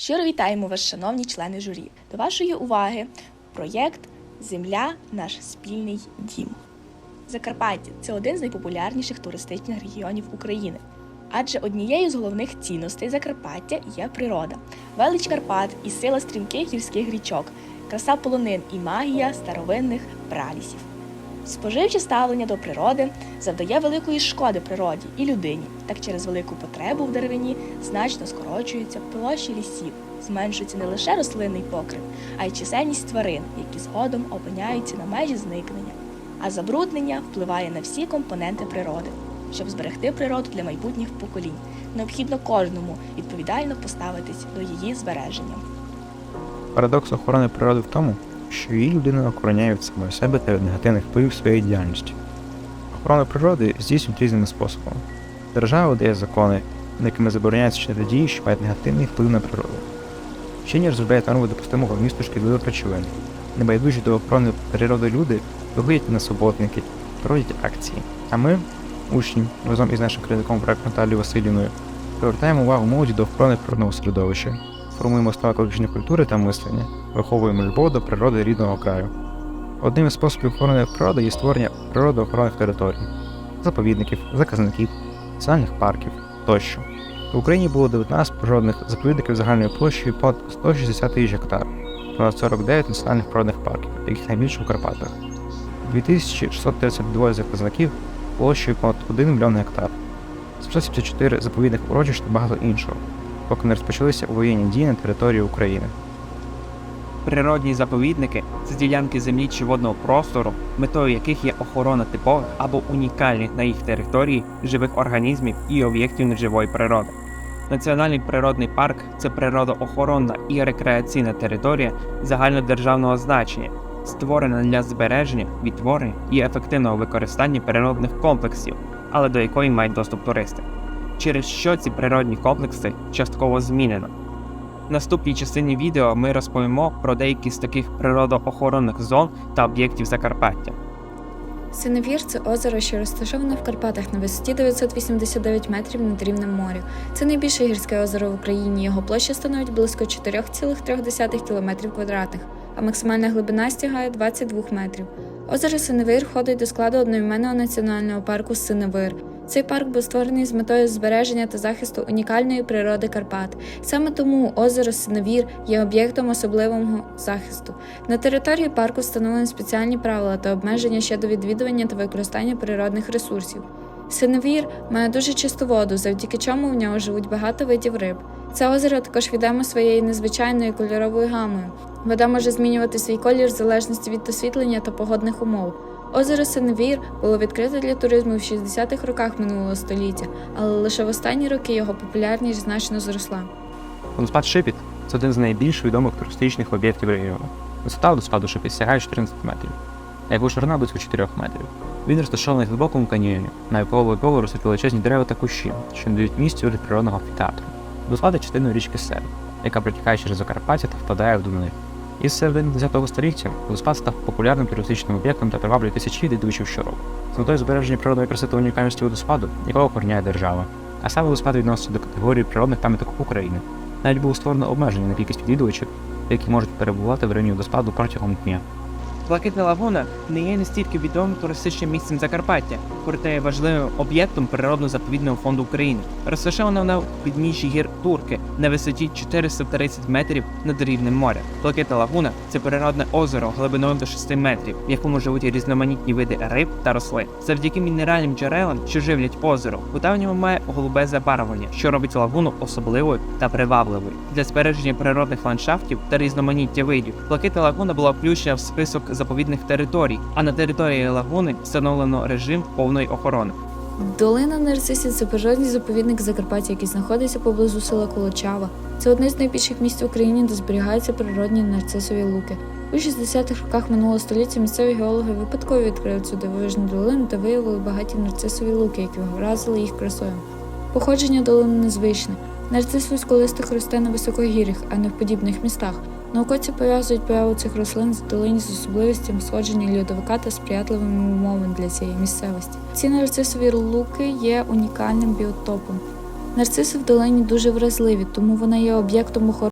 Щиро вітаємо вас, шановні члени журі. До вашої уваги проєкт Земля наш спільний дім. Закарпаття це один з найпопулярніших туристичних регіонів України. Адже однією з головних цінностей Закарпаття є природа, велич Карпат і сила стрімких гірських річок, краса полонин і магія старовинних пралісів. Споживче ставлення до природи завдає великої шкоди природі і людині. Так через велику потребу в деревині значно скорочуються площі лісів, зменшується не лише рослинний покрив, а й чисельність тварин, які згодом опиняються на межі зникнення. А забруднення впливає на всі компоненти природи. Щоб зберегти природу для майбутніх поколінь, необхідно кожному відповідально поставитись до її збереження. Парадокс охорони природи в тому, що її людина охороняє від самої себе та від негативних впливів своєї діяльності. Охорона природи здійснюють різними способами. Держава дає закони, якими забороняється чинити дії, що мають негативний вплив на природу. Вчені розробляють норми допустимого вмісту шкідливих речовин. Небайдужі до охорони природи люди виходять на суботники, проводять акції. А ми, учні, разом із нашим керівником проекту Наталією Васильівною, привертаємо увагу молоді до охорони природного середовища, формуємо стан екологічної культури та мислення, виховуємо любов до природи рідного краю. Одним із способів охорони природи є створення природоохоронних територій, заповідників, заказників, національних парків тощо. В Україні було 19 природних заповідників загальною площею понад 160 тисяч гектар, понад 49 національних природних парків, яких найбільше у Карпатах, 2632 заказників площею понад 1 мільйон гектар, 174 заповідних урочищ та багато іншого, поки не розпочалися воєнні дії на території України. Природні заповідники це ділянки землі чи водного простору, метою яких є охорона типових або унікальних на їх території живих організмів і об'єктів неживої природи. Національний природний парк це природоохоронна і рекреаційна територія загальнодержавного значення, створена для збереження, відтворення і ефективного використання природних комплексів, але до якої мають доступ туристи. Через що ці природні комплекси частково змінено. В наступній частині відео ми розповімо про деякі з таких природоохоронних зон та об'єктів Закарпаття. Синевір це озеро, що розташоване в Карпатах на висоті 989 метрів над рівнем моря. Це найбільше гірське озеро в Україні. Його площа становить близько 4,3 км квадратних, а максимальна глибина стягає 22 метрів. Озеро Синевир входить до складу одноіменного національного парку Синевир. Цей парк був створений з метою збереження та захисту унікальної природи Карпат. Саме тому озеро Синевір є об'єктом особливого захисту. На території парку встановлені спеціальні правила та обмеження щодо відвідування та використання природних ресурсів. Синевір має дуже чисту воду, завдяки чому в нього живуть багато видів риб. Це озеро також відомо своєю незвичайною кольоровою гамою. Вода може змінювати свій колір в залежності від освітлення та погодних умов. Озеро Синевір було відкрите для туризму в 60-х роках минулого століття, але лише в останні роки його популярність значно зросла. Водоспад Шипіт це один з найбільш відомих туристичних об'єктів регіону. Висота водоспаду Шипіт сягає 14 метрів, а його ширина близько 4 метрів. Він розташований в глибокому каньйоні, навколо якого ростуть величезні дерева та кущі, що надають місцю вигляд природного амфітеатру. Водоспад є частиною річки Сер, яка протікає через Закарпаття та впадає в Дуни. Із середини 10 століття водоспад став популярним туристичним об'єктом та приваблює тисячі відвідувачів щороку. З метою збереження природної краси унікальності водоспаду, якого охороняє держава. А саме водоспад відноситься до категорії природних пам'яток України. Навіть було створено обмеження на кількість відвідувачів, які можуть перебувати в районі водоспаду протягом дня. Блакитна лагуна не є настільки відомим туристичним місцем Закарпаття, проте є важливим об'єктом природно-заповідного фонду України. Розташована в підніжжі гір Турки на висоті 430 метрів над рівнем моря. Блакитна лагуна це природне озеро глибиною до 6 метрів, в якому живуть різноманітні види риб та рослин. Завдяки мінеральним джерелам, що живлять озеро, вода в ньому має голубе забарвлення, що робить лагуну особливою та привабливою. Для збереження природних ландшафтів та різноманіття видів. Блакитна лагуна була включена в список заповідних територій, а на території лагуни встановлено режим повної охорони. Долина Нарцисів це природний заповідник Закарпаття, який знаходиться поблизу села Колочава. Це одне з найбільших місць в Україні, де зберігаються природні нарцисові луки. У 60-х роках минулого століття місцеві геологи випадково відкрили цю дивовижну долину та виявили багаті нарцисові луки, які вразили їх красою. Походження долини незвичне. Нарцис вузьколистих росте на високогір'ях, а не в подібних містах. Науковці пов'язують появу цих рослин з долині з особливостями сходження льодовика та сприятливими умовами для цієї місцевості. Ці нарцисові луки є унікальним біотопом. Нарциси в долині дуже вразливі, тому вони є об'єктом охорони.